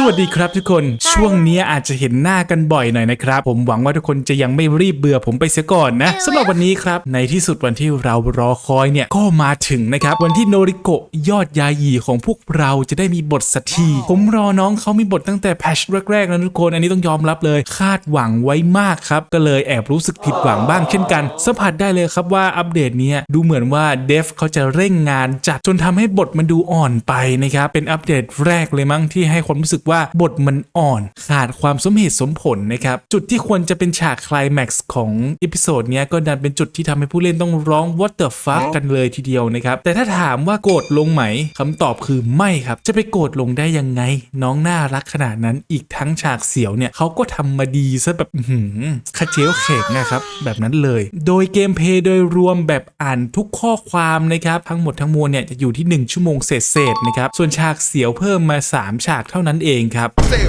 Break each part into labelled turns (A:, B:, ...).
A: สวัสดีครับทุกคนช่วงนี้อาจจะเห็นหน้ากันบ่อยหน่อยนะครับ ผมหวังว่าทุกคนจะยังไม่รีบเบื่อผมไปเสียก่อนนะสำหรับวันนี้ครับในที่สุดวันที่เรารอคอยเนี่ยก็มาถึงนะครับ วันที่โนริโกะยอดยาหยีของพวกเราจะได้มีบทสักทีผมรอน้องเขามีบทตั้งแต่แพชแรกๆนะทุกคน อันนี้ต้องยอมรับเลย คาดหวังไว้มากครับ ก็เลยแอบรู้สึกผิดหวังบ้างเช่นกันสัมผัสได้เลยครับว่าอัปเดตเนี้ยดูเหมือนว่าเดฟเขาจะเร่งงานจัดจนทำให้บทมันดูอ่อนไปนะครับเป็นอัปเดตแรกเลยมั้งที่ให้ความรู้สึกว่าบทมันอ่อน ขาดความสมเหตุสมผลนะครับ จุดที่ควรจะเป็นฉากคลายแม็กซ์ของอีพิโซดเนี้ยก็ดันเป็นจุดที่ทำให้ผู้เล่นต้องร้อง what the fuck กันเลยทีเดียวนะครับ แต่ถ้าถามว่าโกรธลงไหมคำตอบคือไม่ครับ จะไปโกรธลงได้ยังไง น้องน่ารักขนาดนั้นอีกทั้งฉากเสียวเนี่ยเขาก็ทำมาดีซะแบบหือคาเจลเข่งนะครับแบบนั้นเลย โดยเกมเพย์โดยรวมแบบอ่านทุกข้อความนะครับทั้งหมดทั้งมวลเนี่ยจะอยู่ที่ 1 ชั่วโมงเศษๆนะครับส่วนฉากเสียวเพิ่มมา 3 ฉากเท่านั้นเอครับ
B: Say,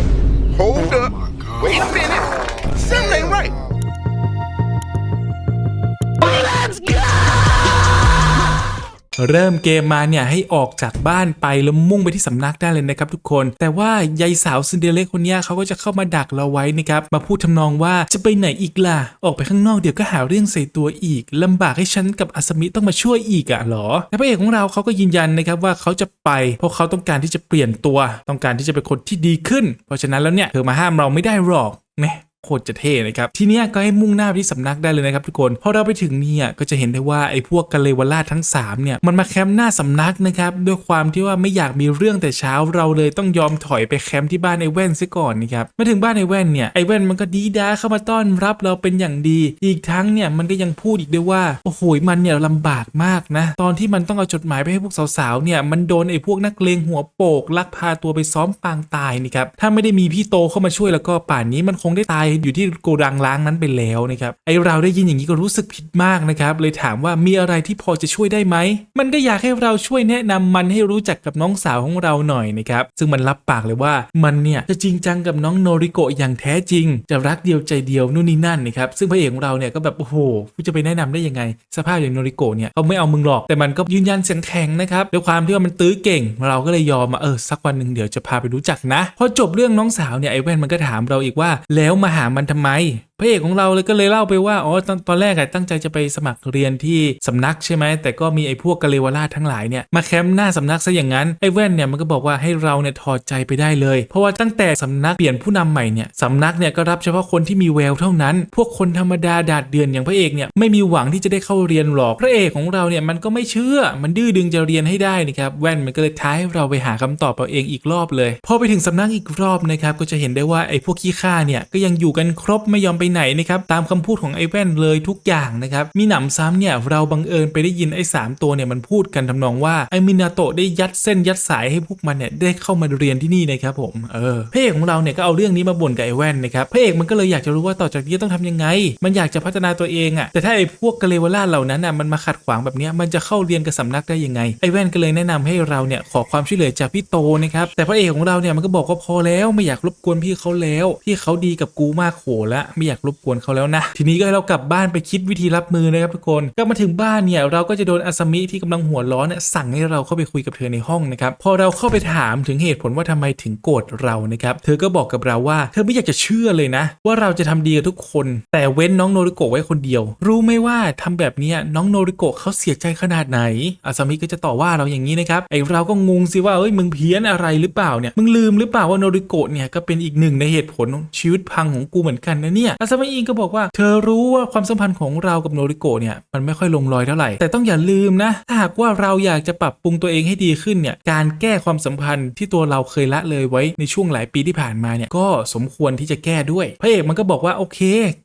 B: hold up. Wait a minute. Something
A: เริ่มเกมมาเนี่ยให้ออกจากบ้านไปแล้วมุ่งไปที่สำนักได้เลยนะครับทุกคน แต่ว่ายายสาวซินเดเล่คนนี้เขาก็จะเข้ามาดักเราไว้นะครับมาพูดทำนองว่าจะไปไหนอีกล่ะออกไปข้างนอกเดี๋ยวก็หาเรื่องใส่ตัวอีกลำบากให้ฉันกับอาสมิต้องมาช่วยอีกอะหรอและพระเอกของเราเขาก็ยืนยันนะครับว่าเขาจะไป เพราะเขาต้องการที่จะเปลี่ยนตัว ต้องการที่จะเป็นคนที่ดีขึ้น เพราะฉะนั้นแล้วเนี่ยเธอมาห้ามเราไม่ได้หรอกแหม โคตรจะเท่นะครับ ทีนี้ก็ให้มุ่งหน้าไปที่สำนักได้เลยนะครับทุกคนพอเราไปถึงเนี่ยก็จะเห็นได้ว่าไอ้พวกกะเลวราทั้ง3เนี่ยมันมาแคมป์หน้าสำนักนะครับด้วยความที่ว่าไม่อยากมีเรื่องแต่เช้าเราเลยต้องยอมถอยไปแคมป์ที่บ้านไอ้แว่นซะก่อนนะครับมาถึงบ้านไอ้แว่นเนี่ยไอ้แว่นมันก็ดีด้าเข้ามาต้อนรับเราเป็นอย่างดี อีกทั้งเนี่ยมันก็ยังพูดอีกด้วยว่าโอ้โหมันเนี่ยลำบากมากนะตอนที่มันต้องเอาจดหมายไปให้พวกสาวๆเนี่ยมันโดนไอ้พวกนักเลงหัวโปกลักพาตัวไปซ้อมปางตายนี่ครับถ้าไม่ได้มีพี่โตเข้ามาช่วยแล้วก็ป่านนี้มันคงได้ตายอยู่ที่โกดังล้างนั้นไปแล้วนะครับไอเราได้ยินอย่างนี้ก็รู้สึกผิดมากนะครับเลยถามว่ามีอะไรที่พอจะช่วยได้ไหมมันก็อยากให้เราช่วยแนะนำมันให้รู้จักกับน้องสาวของเราหน่อยนะครับซึ่งมันรับปากเลยว่ามันเนี่ยจะจริงจังกับน้องโนริโกะอย่างแท้จริง จะรักเดียวใจเดียวนู่นนี่นั่นนะครับซึ่งพระเอกของเราเนี่ยก็แบบโอ้โหกูจะไปแนะนำได้ยังไง สภาพอย่างโนริโกะเนี่ยเขาไม่เอามึงหรอกแต่มันก็ยืนยันเสียงแข็งนะครับด้วยความที่ว่ามันตื้อเก่ง เราก็เลยยอมมาเออสักวันหนึ่งเดี๋ยวจะพาไปรู้จักนะพอจบเรื่องน้องสาวเนี่ยไอ้แว่นมันก็ถามเราอีกว่าแล้วมาหามันทำไม พระเอกของเราเลยก็เลยเล่าไปว่าอ๋อตอนตอนแรกอะตั้งใจจะไปสมัครเรียนที่สำนักใช่ไหมแต่ก็มีไอ้พวกกะเลวราชทั้งหลายเนี่ยมาแคมป์หน้าสำนักซะอย่างนั้นไอ้แว่นเนี่ยมันก็บอกว่าให้เราเนี่ยถอดใจไปได้เลย เพราะว่าตั้งแต่สำนักเปลี่ยนผู้นำใหม่เนี่ยสำนักเนี่ยก็รับเฉพาะคนที่มีแววเท่านั้น พวกคนธรรมดาดาดเดือนอย่างพระเอกเนี่ยไม่มีหวังที่จะได้เข้าเรียนหรอกพระเอกของเราเนี่ยมันก็ไม่เชื่อมันดื้อดึงจะเรียนให้ได้นะครับแว่นมันก็เลยท้ายให้เราไปหาคำตอบเอาเองอีกรอบเลยพอไปถึงสำนักอีกรอบนะครับก็จะเห็นได้ว่าไอ้พวกขี้ข้าเนี่ยก็ยังอยู่กันครบไม่ยอมไปไหนนะครับตามคำพูดของไอ้แว่นเลยทุกอย่างนะครับมีหนำซ้ำเนี่ยเราบังเอิญไปได้ยินไอ้สามตัวเนี่ยมันพูดกันทำนองว่าไอ้มินาโตะได้ยัดเส้นยัดสายให้พวกมันเนี่ยได้เข้ามาเรียนที่นี่นะครับผมเออพระเอกของเราเนี่ยก็เอาเรื่องนี้มาบ่นกับไอ้แว่นนะครับพระเอกมันก็เลยอยากจะรู้ว่าต่อจากนี้ต้องทำยังไง มันอยากจะพัฒนาตัวเองอะ่ะแต่ถ้าไอ้พวกกเลวราเหล่านั้นอะมันมาขัดขวางแบบนี้มันจะเข้าเรียนกับสำนักได้ยังไงไอ้แว่นก็เลยแนะนำให้เราเนี่ยขอความช่วยเหลือจากพี่โตนะครับแต่พระเอกของเราเนี่ยมันก็บอกว่าพอแล้วไม่อยากรบกวนพี่เขาแล้วพี่เขาดีกับกูมากโหละไม่อยากรบกวนเขาแล้วนะ ทีนี้ก็ให้เรากลับบ้านไปคิดวิธีรับมือนะครับทุกคนก็มาถึงบ้านเนี่ยเราก็จะโดนอาสมิที่กำลังหัวร้อนเนี่ยสั่งให้เราเข้าไปคุยกับเธอในห้องนะครับพอเราเข้าไปถามถึงเหตุผลว่าทำไมถึงโกรธเรานะครับเธอก็บอกกับเราว่าเธอไม่อยากจะเชื่อเลยนะ ว่าเราจะทำดีกับทุกคน แต่เว้นน้องโนริโกะไว้คนเดียว รู้ไหมว่าทำแบบนี้น้องโนริโกะเขาเสียใจขนาดไหนอาสมิก็จะต่อว่าเราอย่างนี้นะครับไอเราก็งงสิว่าเอ้ยมึงเพี้ยนอะไรหรือเปล่าเนี่ยมึงลืมหรือเปล่าว่าโนริโกะเนี่ยก็เป็นอีกหนึ่งในเหตุผลชีวิตพังของกูเหมือนกันนะเนี่ยอาสมิเองก็บอกว่า เธอรู้ว่าความสัมพันธ์ของเรากับโนริโกะเนี่ยมันไม่ค่อยลงรอยเท่าไหร่ แต่ต้องอย่าลืมนะถ้าหากว่าเราอยากจะปรับปรุงตัวเองให้ดีขึ้นเนี่ยการแก้ความสัมพันธ์ที่ตัวเราเคยละเลยไว้ในช่วงหลายปีที่ผ่านมาเนี่ยก็สมควรที่จะแก้ด้วยพระเอกมันก็บอกว่าโอเค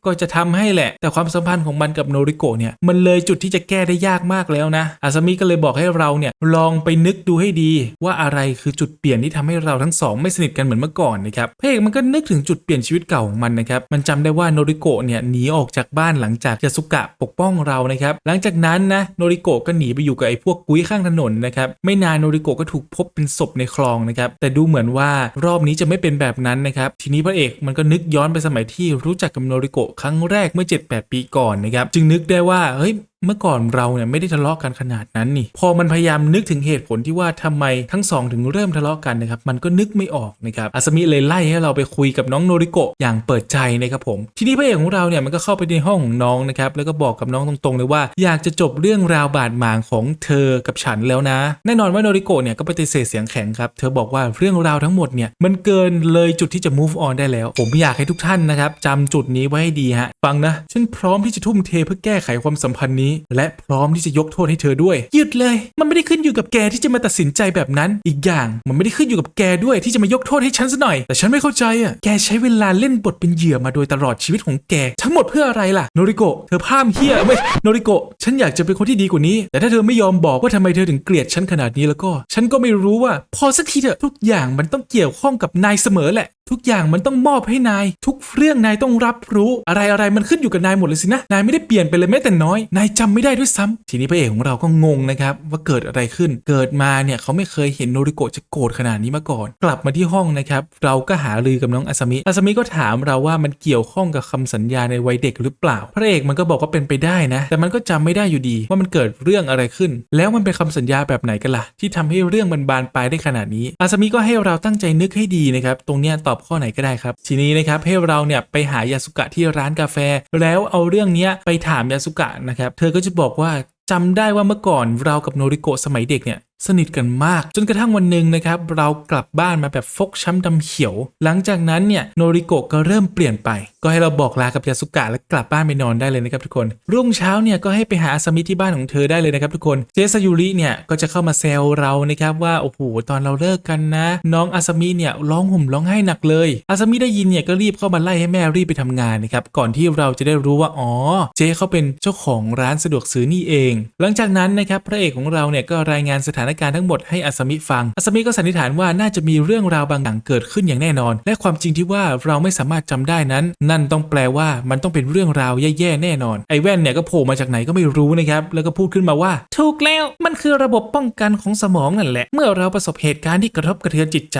A: ก็จะทำให้แหละ แต่ความสัมพันธ์ของมันกับโนริโกะเนี่ยมันเลยจุดที่จะแก้ได้ยากมากแล้วนะอาซามิก็เลยบอกให้เราเนี่ยลองไปนึกดูให้ดี ว่าอะไรคือจุดเปลี่ยนที่ทำให้เราทั้งสองไม่สนิทกันเหมือนเมื่อก่อนนะครับพระเอกมันก็นึกถึงจุดเปลี่ยนชีวิตเก่าของมันนะครับมันจำได้ว่าโนริโกะเนี่ยหนีออกจากบ้านหลังจากยาสุกะปกป้องเรานะครับหลังจากนั้นนะโนริโกะก็หนีไปอยู่กับไอ้พวกกุ้ยข้างถนนนะครับไม่นานโนริโกะก็ถูกพบเป็นศพในคลองนะครับแต่ดูเหมือนว่ารอบนี้จะไม่เป็นแบบนั้นนะครับทีนี้พระเอกมันก็นึกย้อนไปสมัยที่รู้จักกับโนริโกะครั้งแรกเมื่อ 7-8 ปีก่อนนะครับจึงนึกได้ว่าเฮ้ย เมื่อก่อนเราเนี่ยไม่ได้ทะเลาะกันขนาดนั้นนี่ พอมันพยายามนึกถึงเหตุผลที่ว่าทำไมทั้งสองถึงเริ่มทะเลาะกันนะครับ มันก็นึกไม่ออกนะครับอาสมิเลยไล่ให้เราไปคุยกับน้องโนริโกะอย่างเปิดใจนะครับผม ทีนี้พระเอกของเราเนี่ยมันก็เข้าไปในห้องของน้องนะครับ แล้วก็บอกกับน้องตรงๆเลยว่า อยากจะจบเรื่องราวบาดหมางของเธอกับฉันแล้วนะ แน่นอนว่าโนริโกะเนี่ยก็ปฏิเสธเสียงแข็งครับ เธอบอกว่าเรื่องราวทั้งหมดเนี่ยมันเกินเลยจุดที่จะ move on ได้แล้ว ผมอยากให้ทุกท่านนะครับจำจุดนี้ไว้ให้ดีฮะ ฟังนะ ฉันพร้อมที่จะทุ่มเทเพื่อแก้ไขความสัมพันธ์นี้และพร้อมที่จะยกโทษให้เธอด้วย หยุดเลย มันไม่ได้ขึ้นอยู่กับแกที่จะมาตัดสินใจแบบนั้น อีกอย่างมันไม่ได้ขึ้นอยู่กับแกด้วยที่จะมายกโทษให้ฉันซะหน่อย แต่ฉันไม่เข้าใจอะแกใช้เวลาเล่นบทเป็นเหยื่อมาโดยตลอดชีวิตของแก ทั้งหมดเพื่ออะไรล่ะโนริโกะเธอพามเฮียไม่โนริโกะฉันอยากจะเป็นคนที่ดีกว่านี้ แต่ถ้าเธอไม่ยอมบอกว่าทำไมเธอถึงเกลียดฉันขนาดนี้แล้วก็ ฉันก็ไม่รู้ว่า พอสักทีเถอะทุกอย่างมันต้องเกี่ยวข้องกับนายเสมอแหละ ทุกอย่างมันต้องมอบให้นาย ทุกเรื่องนายต้องรับรู้ อะไรอะไรมันขึ้นอยู่กับนายหมดเลยสินะ นายไม่ได้เปลี่ยนไปเลยแม้แต่น้อย นายจำไม่ได้ด้วยซ้ำทีนี้พระเอกของเราก็งงนะครับว่าเกิดอะไรขึ้น เกิดมาเนี่ยเขาไม่เคยเห็นโนริโกะจะโกรธขนาดนี้มาก่อน กลับมาที่ห้องนะครับ เราก็หารือกับน้องอาซามิอาซามิก็ถามเราว่ามันเกี่ยวข้องกับคำสัญญาในวัยเด็กหรือเปล่า พระเอกมันก็บอกว่าเป็นไปได้นะ แต่มันก็จำไม่ได้อยู่ดี ว่ามันเกิดเรื่องอะไรขึ้น แล้วมันเป็นคำสัญญาแบบไหนกันล่ะที่ทำให้เรื่องมันบานปลายได้ขนาดนี้อาซามิก็ให้เราตั้งใจนึกให้ดีนะครับตรงเนี้ยตอบข้อไหนก็ได้ครับ ทีนี้นะครับให้เราเนี่ยไปหายาสุกะที่ร้านกาแฟ แล้วเอาเรื่องนี้ไปถามยาสุกะนะครับ เธอก็จะบอกว่าจำได้ว่าเมื่อก่อนเรากับโนริโกะสมัยเด็กเนี่ยสนิทกันมาก จนกระทั่งวันหนึ่งนะครับ เรากลับบ้านมาแบบฟกช้ำดำเขียว หลังจากนั้นเนี่ยโนริโกะก็เริ่มเปลี่ยนไป ก็ให้เราบอกลากับยาสุกะและกลับบ้านไปนอนได้เลยนะครับทุกคน รุ่งเช้าเนี่ยก็ให้ไปหาอาสมิที่บ้านของเธอได้เลยนะครับทุกคนเจสยุริเนี่ยก็จะเข้ามาแซวเรานะครับว่าโอ้โหตอนเราเลิกกันนะ น้องอาสมิเนี่ยร้องห่มร้องไห้หนักเลยอาสมิได้ยินเนี่ยก็รีบเข้ามาไล่ให้แม่รีบไปทำงานนะครับก่อนที่เราจะได้รู้ว่าอ๋อเจเขาเป็นเจ้าของร้านสะดวกซื้อนี่เอง หลังจากนั้นนะครับพระเอกของเราเนี่ยก็รายงานสถานการณ์ทั้งหมดให้อาสมิฟังอาสมิก็สันนิษฐานว่าน่าจะมีเรื่องราวบางอย่างเกิดขึ้นอย่างแน่นอน และความจริงที่ว่าเราไม่สามารถจำได้นั้น นั่นต้องแปลว่ามันต้องเป็นเรื่องราวแย่ๆแน่นอน ไอ้แว่นเนี่ยก็โผล่มาจากไหนก็ไม่รู้นะครับ แล้วก็พูดขึ้นมาว่า ถูกแล้ว มันคือระบบป้องกันของสมองนั่นแหละ เมื่อเราประสบเหตุการณ์ที่กระทบกระเทือนจิตใจ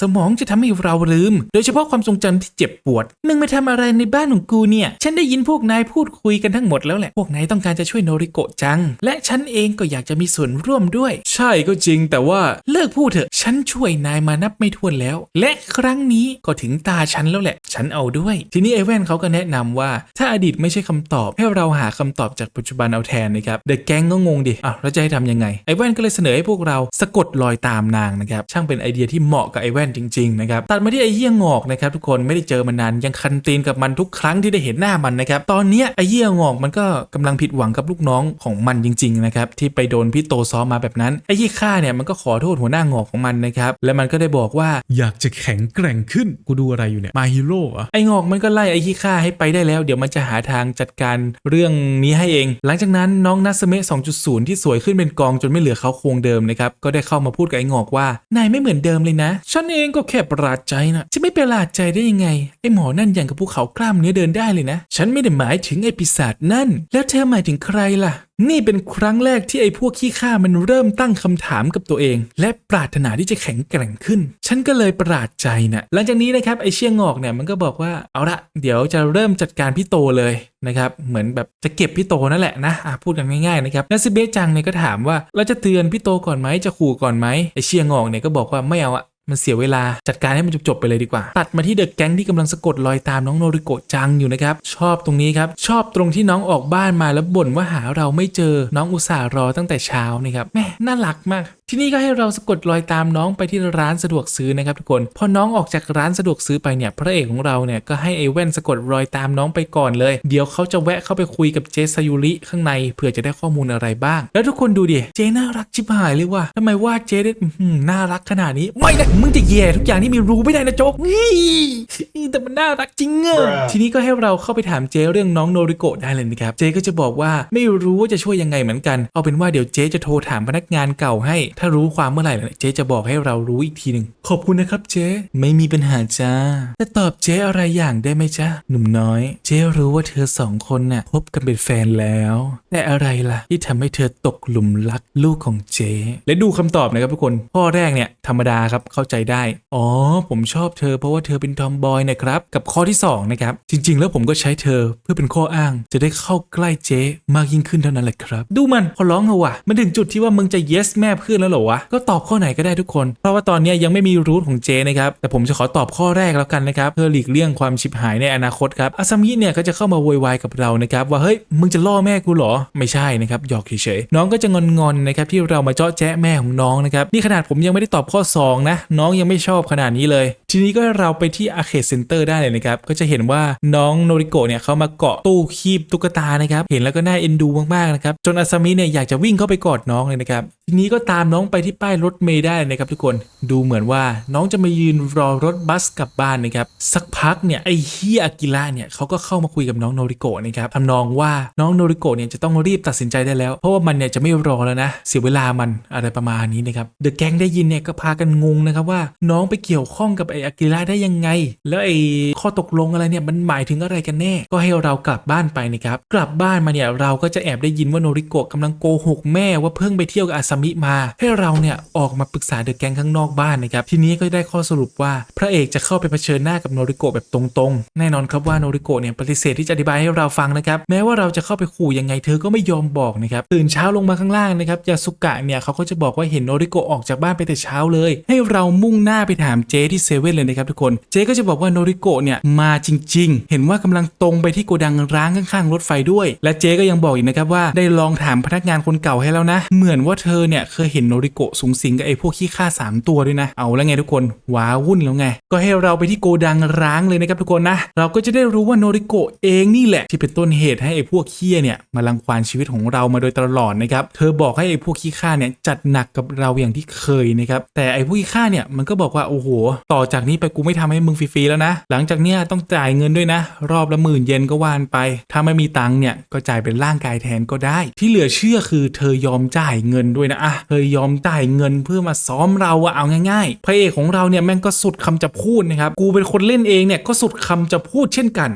A: สมองจะทำให้เราลืม โดยเฉพาะความทรงจำที่เจ็บปวด มึงมาทำอะไรในบ้านของกูเนี่ย ฉันได้ยินพวกนายพูดคุยกันทั้งหมดแล้วแหละ พวกนายต้องการจะช่วยโนริโกะจัง และฉันเองก็อยากจะมีส่วนร่วมด้วยใช่ก็จริง แต่ว่าเลิกพูดเถอะ ฉันช่วยนายมานับไม่ถ้วนแล้ว และครั้งนี้ก็ถึงตาฉันแล้วแหละ ฉันเอาด้วย ทีนี้ไอแว่นเขาก็แนะนำว่า ถ้าอดีตไม่ใช่คำตอบ ให้เราหาคำตอบจากปัจจุบันเอาแทนนะครับเดอะแก๊งก็งงดิอ้าวแล้วจะให้ทำยังไงไอแว่นก็เลยเสนอให้พวกเราสะกดรอยตามนางนะครับช่างเป็นไอเดียที่เหมาะกับไอแว่นจริงๆนะครับตัดมาที่ไอเหี้ยงอกนะครับทุกคนไม่ได้เจอมานานยังคันตีนกับมันทุกครั้งที่ได้เห็นหน้ามันนะครับตอนเนี้ยไอเหี้ยงอกมันก็กำลังผิดหวังกับลูกน้องของมันจริงๆนะครับที่ไปโดนพี่โตซ้อมมาแบบนั้นไอยี่ข้าเนี่ยมันก็ขอโทษหัวหน้างอกของมันนะครับและมันก็ได้บอกว่าอยากจะแข็งแกร่งขึ้นกูดูอะไรอยู่เนี่ยมาฮีโร่อะไองอกมันก็ไล่ไอยี่ข้าให้ไปได้แล้ว เดี๋ยวมันจะหาทางจัดการเรื่องนี้ให้เอง หลังจากนั้นน้องนัสเมะ2.0 ที่สวยขึ้นเป็นกองจนไม่เหลือเขาโครงเดิมนะครับก็ได้เข้ามาพูดกับไองอกว่านายไม่เหมือนเดิมเลยนะฉันเองก็แค่ประหลาดใจนะจะไม่ประหลาดใจได้ยังไงไอหมอนั่นอย่างกับภูเขากล้ามเนื้อเดินได้เลยนะ ฉันไม่ได้หมายถึงไอปีศาจนั่น แล้วเธอหมายถึงใครล่ะนี่เป็นครั้งแรกที่ไอ้พวกขี้ข้ามันเริ่มตั้งคำถามกับตัวเอง และปรารถนาที่จะแข็งแกร่งขึ้น ฉันก็เลยประหลาดใจนะหลังจากนี้นะครับไอ้เชี่ยงอกเนี่ยมันก็บอกว่าเอาละเดี๋ยวจะเริ่มจัดการพี่โตเลยนะครับเหมือนแบบจะเก็บพี่โตนั่นแหละนะะพูดกันง่ายๆนะครับนัซิเบจังเนี่ยก็ถามว่าเราจะเตือนพี่โตก่อนไหมจะขู่ก่อนไหมไอ้เชี่ยงอกเนี่ยก็บอกว่าไม่เอาอะ มันเสียเวลาจัดการให้มันจบๆไปเลยดีกว่า ตัดมาที่เดอะแก๊งที่กำลังสะกดรอยตามน้องโนริโกะจังอยู่นะครับ ชอบตรงนี้ครับ ชอบตรงที่น้องออกบ้านมาแล้วบ่นว่าหาเราไม่เจอน้องอุตส่าห์รอตั้งแต่เช้านะครับแม่น่ารักมาก ที่นี่ก็ให้เราสะกดรอยตามน้องไปที่ร้านสะดวกซื้อนะครับทุกคน พอน้องออกจากร้านสะดวกซื้อไปเนี่ย พระเอกของเราเนี่ยก็ให้ไอ้แว่นสะกดรอยตามน้องไปก่อนเลย เดี๋ยวเขาจะแวะเข้าไปคุยกับเจซายุริข้างในเผื่อจะได้ข้อมูลอะไรบ้าง แล้วทุกคนดูดิ เจน่ารักชิบหายเลยว่ะทำไมว่าเจได้อื้อหือน่ารักขนาดนี้ ไม่นะมึงจะแย่ทุกอย่างที่มีรู้ไม่ได้นะโจ๊กนี่แต่มันน่ารักจริงเงอะทีนี้ก็ให้เราเข้าไปถามเจเรื่องน้องโนริโกะได้เลยนะครับ เจก็จะบอกว่าไม่รู้ว่าจะช่วยยังไงเหมือนกัน เอาเป็นว่าเดี๋ยวเจจะโทรถามพนักงานเก่าให้ถ้ารู้ความเมื่อไหร่เจ๊จะบอกให้เรารู้อีกทีหนึ่งขอบคุณนะครับเจ๊ไม่มีปัญหาจ้าแต่ตอบเจ๊อะไรอย่างได้ไหมจ๊ะหนุ่มน้อย เจ๊รู้ว่าเธอสองคนน่ะพบกันเป็นแฟนแล้วแต่อะไรล่ะ ที่ทำให้เธอตกหลุมรักลูกของเจ๊และดูคำตอบนะครับทุกคนข้อแรกเนี่ยธรรมดาครับเข้าใจได้ อ๋อ ผมชอบเธอเพราะว่าเธอเป็นทอมบอยนะครับ กับข้อที่สองนะครับจริง ๆ แล้วผมก็ใช้เธอเพื่อเป็นข้ออ้าง จะได้เข้าใกล้เจ๊มากยิ่งขึ้นเท่านั้นแหละครับ ดูมันพอร้องเอาว่ะมันถึงจุดที่ว่ามึงจะ yes แม่เพื่อนแล้วเหรอวะก็ตอบข้อไหนก็ได้ทุกคน เพราะว่าตอนนี้ยังไม่มีรูทของเจนะครับแต่ผมจะขอตอบข้อแรกแล้วกันนะครับเพื่อหลีกเลี่ยงความชิบหายในอนาคตครับอาซามิเนี่ยก็จะเข้ามาโวยวายกับเรานะครับว่าเฮ้ยมึงจะล่อแม่กูเหรอไม่ใช่นะครับหยอกเฉยๆน้องก็จะงอนๆนะครับที่เรามาเจาะแจ๊ะแม่ของน้องนะครับนี่ขนาดผมยังไม่ได้ตอบข้อสองนะ น้องยังไม่ชอบขนาดนี้เลย ทีนี้ก็เราไปที่อา c a d e Center ได้เลยนะครับก็จะเห็นว่าน้องโนริโกะเนี่ยเขามาเกาะตู้คีบตุ๊กตานะครับเห็นแล้วก็น่าเอ็นดูมากๆนะครับจนอาซามิเนี่ยอยากจะวิ่งเข้าไปกอดน้องเลยนะครับทีนี้ก็ตามน้องไปที่ป้ายรถเมล์ได้นะครับทุกคนดูเหมือนว่าน้องจะมายืนรอรถบัสกลับบ้านนะครับสักพักเนี่ยไอ้เฮียอากิระเนี่ยเขาก็เข้ามาคุยกับน้องโนริโกะนะครับทำนองว่าน้องโนริโกะเนี่ยจะต้องรีบตัดสินใจได้แล้ว เพราะว่ามันเนี่ยจะไม่รอแล้วนะ เสียเวลามันอะไรประมาณนี้นะครับเดอะแก๊งได้ยินเนี่ยก็พากันงงนะครับว่าน้องไปเกี่ยวข้องกับไอ้อากิระได้ยังไง แล้วไอ้ข้อตกลงอะไรเนี่ยมันหมายถึงอะไรกันแน่ ก็ให้เรากลับบ้านไปนะครับกลับบ้านมาเนี่ยเราก็จะแอบได้ยินว่าโนริโกะกำลังโกหกแม่ว่าเพิ่งไปเที่ยวกับอามิมา ให้เราเนี่ยออกมาปรึกษาเดอะแก๊งข้างนอกบ้านนะครับทีนี้ก็ได้ข้อสรุปว่าพระเอกจะเข้าไปเผชิญหน้ากับโนริโกะแบบตรงๆ แน่นอนครับว่าโนริโกะเนี่ยปฏิเสธที่จะอธิบายให้เราฟังนะครับแม้ว่าเราจะเข้าไปขู่ยังไงเธอก็ไม่ยอมบอกนะครับตื่นเช้าลงมาข้างล่างนะครับยาสุกะเนี่ยเขาก็จะบอกว่าเห็นโนริโกะออกจากบ้านไปแต่เช้าเลย ให้เรามุ่งหน้าไปถามเจที่เซเว่นเลยนะครับทุกคนเจก็จะบอกว่าโนริโกะเนี่ยมาจริง ๆ เห็นว่ากำลังตรงไปที่โกดังร้างข้างๆรถไฟด้วย และเจก็ยังบอกอีกนะครับว่าได้ลองถามพนักงานคนเก่าให้แล้วนะ เหมือนว่าเธอเนี่ยเคยเห็นโนริโกะสูงสิงกับไอ้พวกขี้ข้าสามตัวด้วยนะ เอาแล้วไงทุกคนว้าวุ่นแล้วไง ก็ให้เราไปที่โกดังร้างเลยนะครับทุกคนนะ เราก็จะได้รู้ว่าโนริโกะเองนี่แหละ ที่เป็นต้นเหตุให้ไอ้พวกเคี้ยเนี่ยมาลังควานชีวิตของเรามาโดยตลอดนะครับ เธอบอกให้ไอ้พวกขี้ข้าเนี่ยจัดหนักกับเราอย่างที่เคยนะครับ แต่ไอ้พวกขี้ข้าเนี่ยมันก็บอกว่าโอ้โห ต่อจากนี้ไปกูไม่ทำให้มึงฟรีๆแล้วนะ หลังจากเนี้ยต้องจ่ายเงินด้วยนะ รอบละหมื่นเยนก็ว่านไป ถ้าไม่มีตังค์เนี่ยก็จ่ายเป็นร่างกายแทนก็ได้ ที่เหลือเชื่อคือเธอยอมจ่ายเงินด้วยนะอะเคยยอมจ่ายเงินเพื่อมาซ้อมเราอะเอาง่ายๆพระเอกของเราเนี่ยแม่งก็สุดคำจะพูดนะครับกูเป็นคนเล่นเองเนี่ยก็สุดคำจะพูดเช่นกัน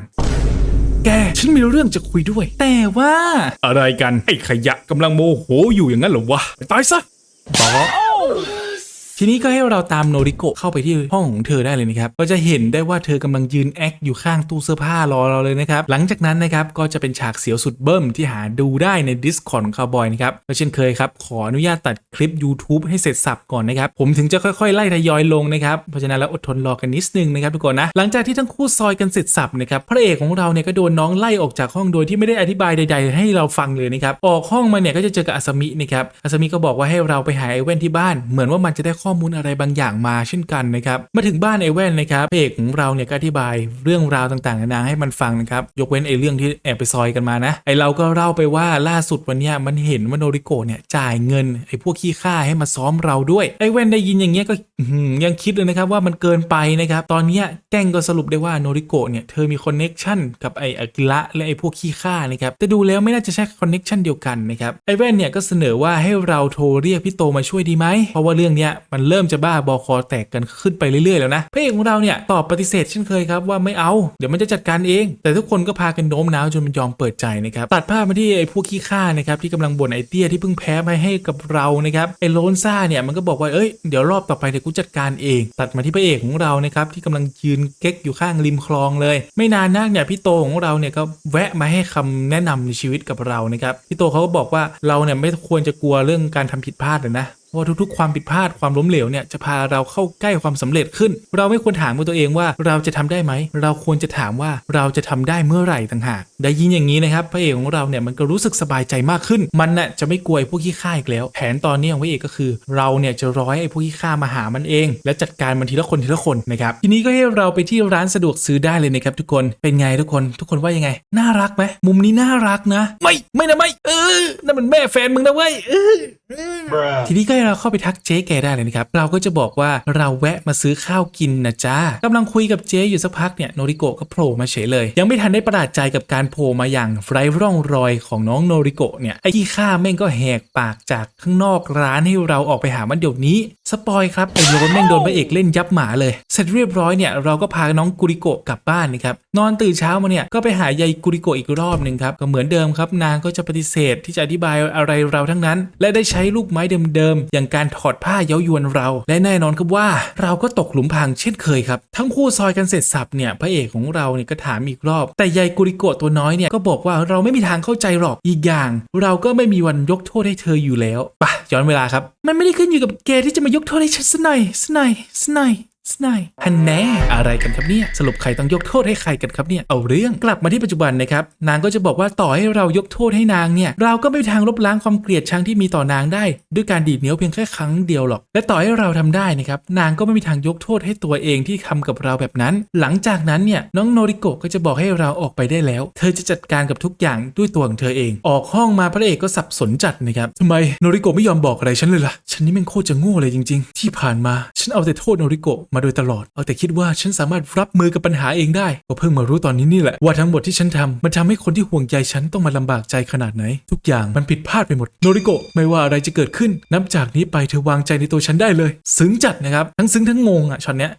A: แกฉันมีเรื่องจะคุยด้วย แต่ว่า อะไรกัน ไอ้ขยะกำลังโมโหอยู่อย่างนั้นเหรอวะไปตายซะต่อ ทีนี้ก็ให้เราตามโนริโกะเข้าไปที่ห้องของเธอได้เลยนะครับ ก็จะเห็นได้ว่าเธอกำลังยืนแอคอยู่ข้างตู้เสื้อผ้ารอเราเลยนะครับ หลังจากนั้นนะครับก็จะเป็นฉากเสียวสุดเบิ้มที่หาดูได้ใน Discord ของคาวบอยนะครับและเช่นเคยครับ ขออนุญาตตัดคลิป YouTube ให้เสร็จสับก่อนนะครับ ผมถึงจะค่อยๆ ไล่ทยอยลงนะครับ เพราะฉะนั้นแล้วอดทนรอกันนิดนึงนะครับทุกคนนะ หลังจากที่ทั้งคู่ซอยกันเสร็จสับนะครับ พระเอกของเราเนี่ยก็โดนน้องไล่ออกจากห้องโดยที่ไม่ได้อธิบายใด ๆ ให้เราฟังเลยนะครับ ออกห้องมาเนี่ยก็จะเจอกับอาซามินะครับอาซามิก็บอกว่าให้เราไปหาไอเว่นที่บ้าน เหมือนว่ามันจะได้ข้อข้อมูลอะไรบางอย่างมาเช่นกันนะครับมาถึงบ้านไอเว่นนะครับเอกของเราเนี่ยก็อธิบายเรื่องราวต่างๆนานาให้มันฟังนะครับยกเว้นไอเรื่องที่แอบไปซอยกันมานะไอเราก็เล่าไปว่าล่าสุดวันเนี้ยมันเห็นว่าโนริโกะเนี่ยจ่ายเงินไอพวกขี้ข้าให้มาซ้อมเราด้วยไอเว่นได้ยินอย่างเงี้ยก็ยังคิดเลยนะครับว่ามันเกินไปนะครับตอนเนี้ยแก้งก็สรุปได้ว่าโนริโกะเนี่ยเธอมีคอนเน็กชันกับไออากิระและไอพวกขี้ข้านะครับแต่ดูแล้วไม่น่าจะใช่คอนเน็กชันเดียวกันนะครับไอเว่นเนี่ยก็เสนอว่าให้เราโทรเรียกพี่โตมาช่วยดีไหมเพราะว่าเรื่องเนี้ยมันเริ่มจะบ้าบอคอแตกกันขึ้นไปเรื่อยๆแล้วนะพระเอกของเราเนี่ยตอบปฏิเสธเช่นเคยครับว่าไม่เอาเดี๋ยวมันจะจัดการเอง แต่ทุกคนก็พากันโน้มน้าวจนมันยอมเปิดใจนะครับตัดภาพมาที่ไอ้พวกขี้ข้านะครับที่กำลังบ่นไอเตี้ยที่เพิ่งแพ้ไปให้กับเรานะครับไอ้โลนซ่าเนี่ยมันก็บอกว่าเอ้ยเดี๋ยวรอบต่อไปเดี๋ยวกูจัดการเอง ตัดมาที่พระเอกของเรานะครับที่กำลังยืนเก๊กอยู่ข้างริมคลองเลย ไม่นานนักเนี่ยพี่โตของเราเนี่ยก็แวะมาให้คำแนะนำในชีวิตกับเรานะครับพี่โตเขาก็บอกว่าเราเนี่ยไม่ควรจะกลัวเรื่องการทำผิดพลาดเลยนะ ว่าทุกๆ ความผิดพลาดความล้มเหลวเนี่ยจะพาเราเข้าใกล้ความสำเร็จขึ้น เราไม่ควรถามตัวเองว่าเราจะทำได้ไหม เราควรจะถามว่าเราจะทำได้เมื่อไหร่ต่างหาก ได้ยินอย่างนี้นะครับพระเอกของเราเนี่ยมันก็รู้สึกสบายใจมากขึ้น มันน่ะจะไม่กลัวไอ้พวกขี้ข้าอีกแล้ว แผนตอนนี้ของพระเอกก็คือ เราเนี่ยจะร้อยไอ้พวกขี้ข้ามาหามันเอง และจัดการมันทีละคนทีละคนนะครับ ทีนี้ก็ให้เราไปที่ร้านสะดวกซื้อได้เลยนะครับทุกคน เป็นไงทุกคน ทุกคนว่ายังไง น่ารักไหมมุมนี้น่ารักนะ ไม่ ไม่นะไม่ เออ นั่นมันแม่แฟนมึงนะเว้ย เออ ทีนี้ก็ให้ให้เราเข้าไปทักเจ๊แกได้เลยนะครับ เราก็จะบอกว่าเราแวะมาซื้อข้าวกินนะจ้ากำลังคุยกับเจ๊อยู่สักพักเนี่ยโนริโกะก็โผล่มาเฉยเลย ยังไม่ทันได้ประหลาดใจกับการโผล่มาอย่างไร้ร่องรอยของน้องโนริโกะเนี่ยไอ้ที่ข้าแม่งก็แหกปากจากข้างนอกร้านให้เราออกไปหามันเดี๋ยวนี้ สปอยครับไอ้โรนแม่งโดนพระเอกเล่นยับหมาเลย เสร็จเรียบร้อยเนี่ยเราก็พาน้องกุริโกะกลับบ้านนะครับนอนตื่นเช้ามาเนี่ยก็ไปหายายกุริโกะอีกรอบหนึ่งครับก็เหมือนเดิมครับนางก็จะปฏิเสธที่จะอธิบายอะไรเราทั้งนั้น และได้ใช้ลูกไม้เดิมๆอย่างการถอดผ้าเย้ายวนเรา และแน่นอนครับว่าเราก็ตกหลุมพรางเช่นเคยครับทั้งคู่ซอยกันเสร็จสับเนี่ยพระเอกของเราเนี่ยก็ถามอีกรอบ แต่ยายกุริโกะตัวน้อยเนี่ยก็บอกว่าเราไม่มีทางเข้าใจหรอกอีกอย่าง เราก็ไม่มีวันยกโทษให้เธออยู่แล้วปะย้อนเวลาครับ มันไม่ได้ขึ้นอยู่กับแกที่จะมายกโทษให้ฉันสักหน่อยสักหน่อยสักหน่อย สไนฮันแน่อะไรกันครับเนี่ย สรุปใครต้องยกโทษให้ใครกันครับเนี่ย เอาเรื่องกลับมาที่ปัจจุบันนะครับ นางก็จะบอกว่าต่อให้เรายกโทษให้นางเนี่ย เราก็ไม่มีทางลบล้างความเกลียดชังที่มีต่อนางได้ ด้วยการดีดนิ้วเพียงแค่ครั้งเดียวหรอก และต่อให้เราทำได้นะครับ นางก็ไม่มีทางยกโทษให้ตัวเองที่ทำกับเราแบบนั้น หลังจากนั้นเนี่ยน้องโนริโกะก็จะบอกให้เราออกไปได้แล้ว เธอจะจัดการกับทุกอย่างด้วยตัวของเธอเอง ออกห้องมาพระเอกก็สับสนจัดนะครับทำไมโนริโกะไม่ยอมบอกอะไรฉันเลยล่ะ ฉันนี่แม่งโคตรจะโง่เลยจริง ๆ ที่ผ่านมา ฉันเอาแต่โทษโนริโกะมาโดยตลอด เอาแต่คิดว่าฉันสามารถรับมือกับปัญหาเองได้ ก็เพิ่งมารู้ตอนนี้นี่แหละ ว่าทั้งหมดที่ฉันทำมันทำให้คนที่ห่วงใยฉันต้องมาลำบากใจขนาดไหน ทุกอย่างมันผิดพลาดไปหมด โนริโกะไม่ว่าอะไรจะเกิดขึ้น นับจากนี้ไปเธอวางใจในตัวฉันได้เลย ซึ้งจัดนะครับ ทั้งซึ้งทั้งงงอะช็อตเนี้ย